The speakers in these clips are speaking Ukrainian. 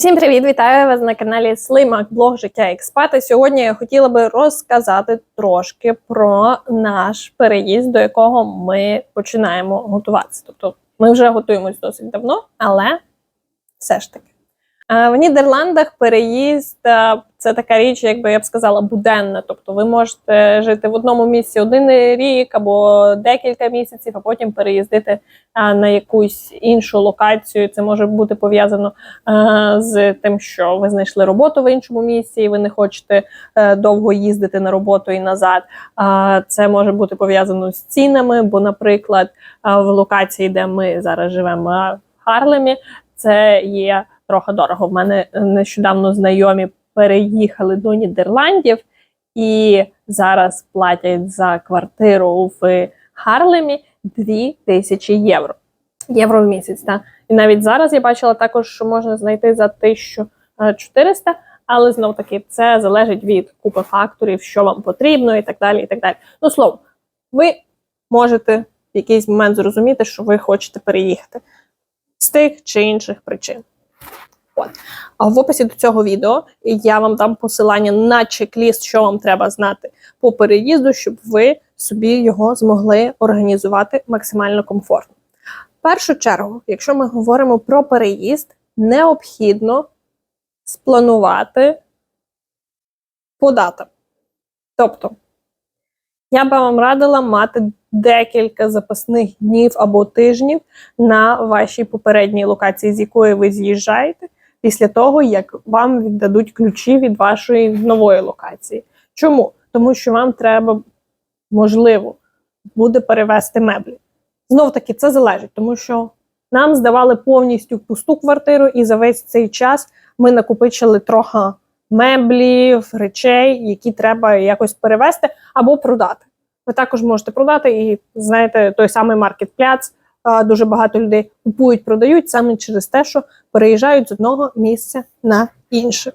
Всім привіт! Вітаю вас на каналі Слимак Блог Життя Експата. Сьогодні я хотіла би розказати трошки про наш переїзд, до якого ми починаємо готуватися. Тобто ми вже готуємось досить давно, але все ж таки. В Нідерландах переїзд це така річ, якби я б сказала, буденна. Тобто ви можете жити в одному місці один рік або декілька місяців, а потім переїздити е, на якусь іншу локацію. Це може бути пов'язано е, з тим, що ви знайшли роботу в іншому місці, і ви не хочете е, довго їздити на роботу і назад. А Це може бути пов'язано з цінами, бо, наприклад, е, в локації, де ми зараз живемо е, в Харлемі, це є трохи дорого. В мене нещодавно знайомі переїхали до Нідерландів і зараз платять за квартиру в Харлемі 2000 євро. Євро в місяць. Та. І навіть зараз я бачила також, що можна знайти за 1400, але знов таки це залежить від купи факторів, що вам потрібно, і так далі. і так далі. Ну, словом, ви можете в якийсь момент зрозуміти, що ви хочете переїхати з тих чи інших причин. От. А в описі до цього відео я вам дам посилання на чек-ліст, що вам треба знати по переїзду, щоб ви собі його змогли організувати максимально комфортно. В першу чергу, якщо ми говоримо про переїзд, необхідно спланувати по датам. Тобто, я би вам радила мати декілька запасних днів або тижнів на вашій попередній локації, з якої ви з'їжджаєте, після того, як вам віддадуть ключі від вашої нової локації. Чому? Тому що вам треба, можливо, буде перевести меблі. Знов таки, це залежить, тому що нам здавали повністю пусту квартиру, і за весь цей час ми накопичили трохи меблів, речей, які треба якось перевести або продати. Ви також можете продати і знаєте, той самий маркетпляц. Дуже багато людей купують, продають саме через те, що переїжджають з одного місця на інше.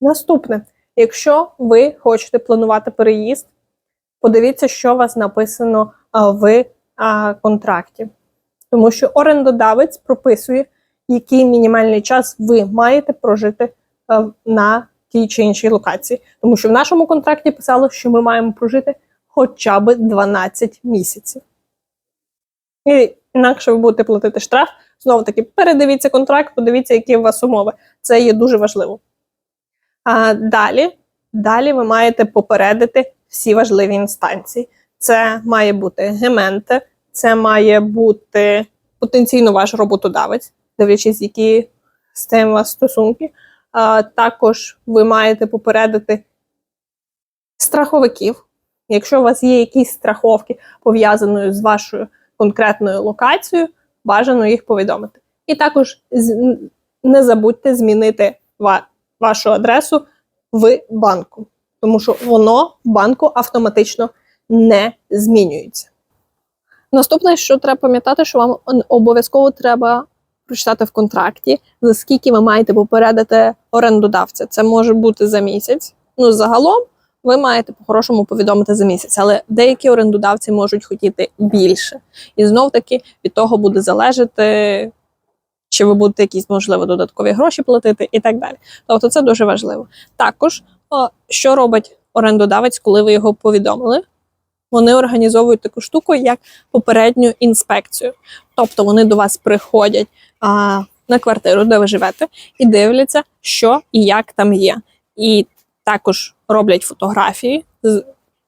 Наступне, якщо ви хочете планувати переїзд, подивіться, що у вас написано в контракті. Тому що орендодавець прописує, який мінімальний час ви маєте прожити на тій чи іншій локації. Тому що в нашому контракті писало, що ми маємо прожити хоча б 12 місяців. Інакше ви будете платити штраф. Знову таки, передивіться контракт, подивіться, які у вас умови. Це є дуже важливо. А далі, далі ви маєте попередити всі важливі інстанції. Це має бути гементе, це має бути потенційно ваш роботодавець, дивлячись, які з тим у вас стосунки. А, Також ви маєте попередити страховиків. Якщо у вас є якісь страховки пов'язані з вашою конкретною локацією, бажано їх повідомити. І також не забудьте змінити вашу адресу в банку, тому що воно в банку автоматично не змінюється. Наступне, що треба пам'ятати, що вам обов'язково треба прочитати в контракті, за скільки ви маєте попередити орендодавця. Це може бути за місяць. Ну, загалом ви маєте по-хорошому повідомити за місяць, але деякі орендодавці можуть хотіти більше. І знов таки від того буде залежати, чи ви будете якісь, можливо, додаткові гроші платити і так далі. Тобто це дуже важливо. Також, що робить орендодавець, коли ви його повідомили? Вони організовують таку штуку, як попередню інспекцію. Тобто вони до вас приходять а, на квартиру, де ви живете, і дивляться, що і як там є. І також роблять фотографії.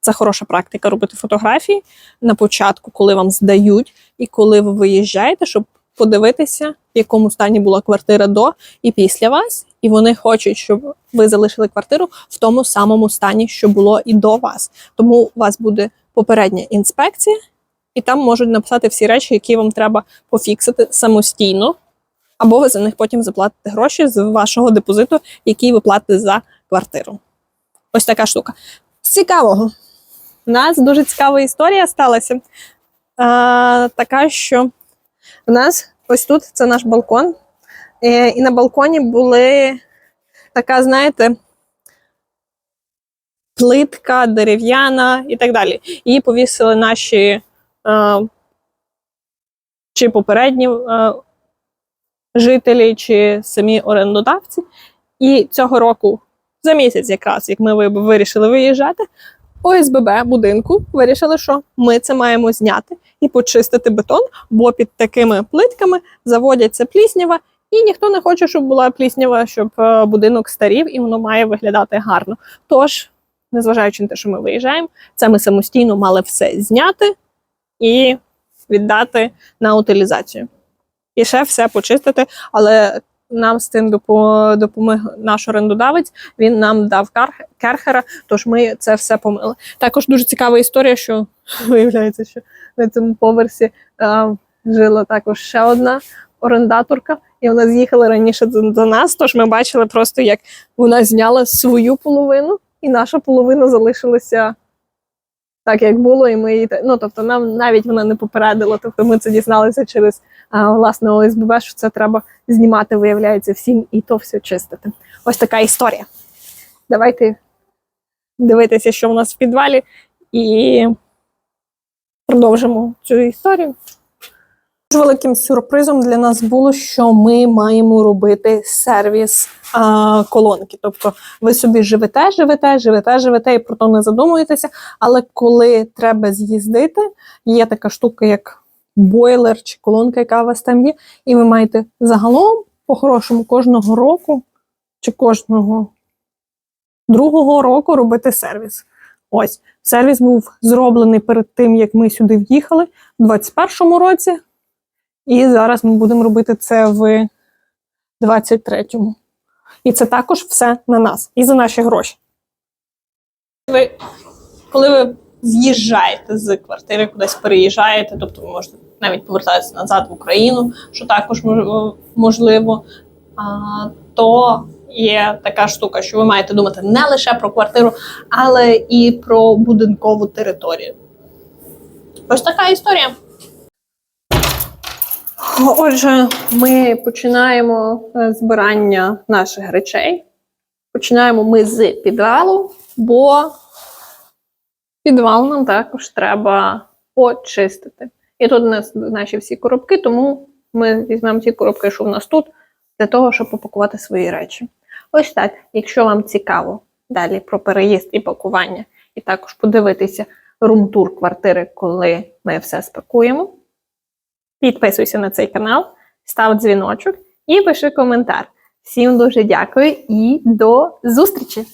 Це хороша практика робити фотографії на початку, коли вам здають, і коли ви виїжджаєте, щоб подивитися, в якому стані була квартира до і після вас. І вони хочуть, щоб ви залишили квартиру в тому самому стані, що було і до вас. Тому у вас буде попередня інспекція, і там можуть написати всі речі, які вам треба пофіксити самостійно, або ви за них потім заплатите гроші з вашого депозиту, який ви платите за квартиру. Ось така штука. Цікавого. У нас дуже цікава історія сталася. А, Така, що у нас ось тут це наш балкон. І, і на балконі були така, знаєте, плитка, дерев'яна і так далі. Її повісили наші а, чи попередні а, жителі чи самі орендодавці. І цього року, за місяць, якраз як ми ви- вирішили виїжджати, ОСББ будинку вирішили, що ми це маємо зняти і почистити бетон, бо під такими плитками заводяться пліснява, і ніхто не хоче, щоб була пліснява, щоб е, будинок старів і воно має виглядати гарно. Тож, незважаючи на те, що ми виїжджаємо, це ми самостійно мали все зняти і віддати на утилізацію. І ще все почистити, але нам з допо- допоміг наш орендодавець. Він нам дав керхера, тож ми це все помили. Також дуже цікава історія, що виявляється, що на цьому поверсі е, жила також ще одна орендаторка, і вона з'їхала раніше до нас. Тож ми бачили просто, як вона зняла свою половину, і наша половина залишилася так, як було, і ми її ну, тобто нам навіть вона не попередила. Тобто ми це дізналися через а, власне ОСББ, що це треба знімати, виявляється, всім і то все чистити. Ось така історія. Давайте дивитися, що в нас в підвалі, і продовжимо цю історію. Дуже великим сюрпризом для нас було, що ми маємо робити сервіс а, колонки. Тобто ви собі живете, живете, живете, живете і про то не задумуєтеся. Але коли треба з'їздити, є така штука, як бойлер чи колонка, яка у вас там є, і ви маєте загалом по-хорошому кожного року чи кожного другого року робити сервіс. Ось сервіс був зроблений перед тим, як ми сюди в'їхали у 2021 році. І зараз ми будемо робити це в 23-му. І це також все на нас і за наші гроші. Ви, коли ви з'їжджаєте з квартири, кудись переїжджаєте, тобто ви можете навіть повертатися назад в Україну, що також можливо, то є така штука, що ви маєте думати не лише про квартиру, але і про будинкову територію. Ось така історія. Отже, ми починаємо е, збирання наших речей. Починаємо ми з підвалу, бо підвал нам також треба почистити. І тут у нас наші всі коробки, тому ми візьмемо ті коробки, що в нас тут, для того, щоб попакувати свої речі. Ось так, якщо вам цікаво далі про переїзд і пакування, і також подивитися рум-тур квартири, коли ми все спакуємо. Підписуйся на цей канал, став дзвіночок і пиши коментар. Всім дуже дякую і до зустрічі!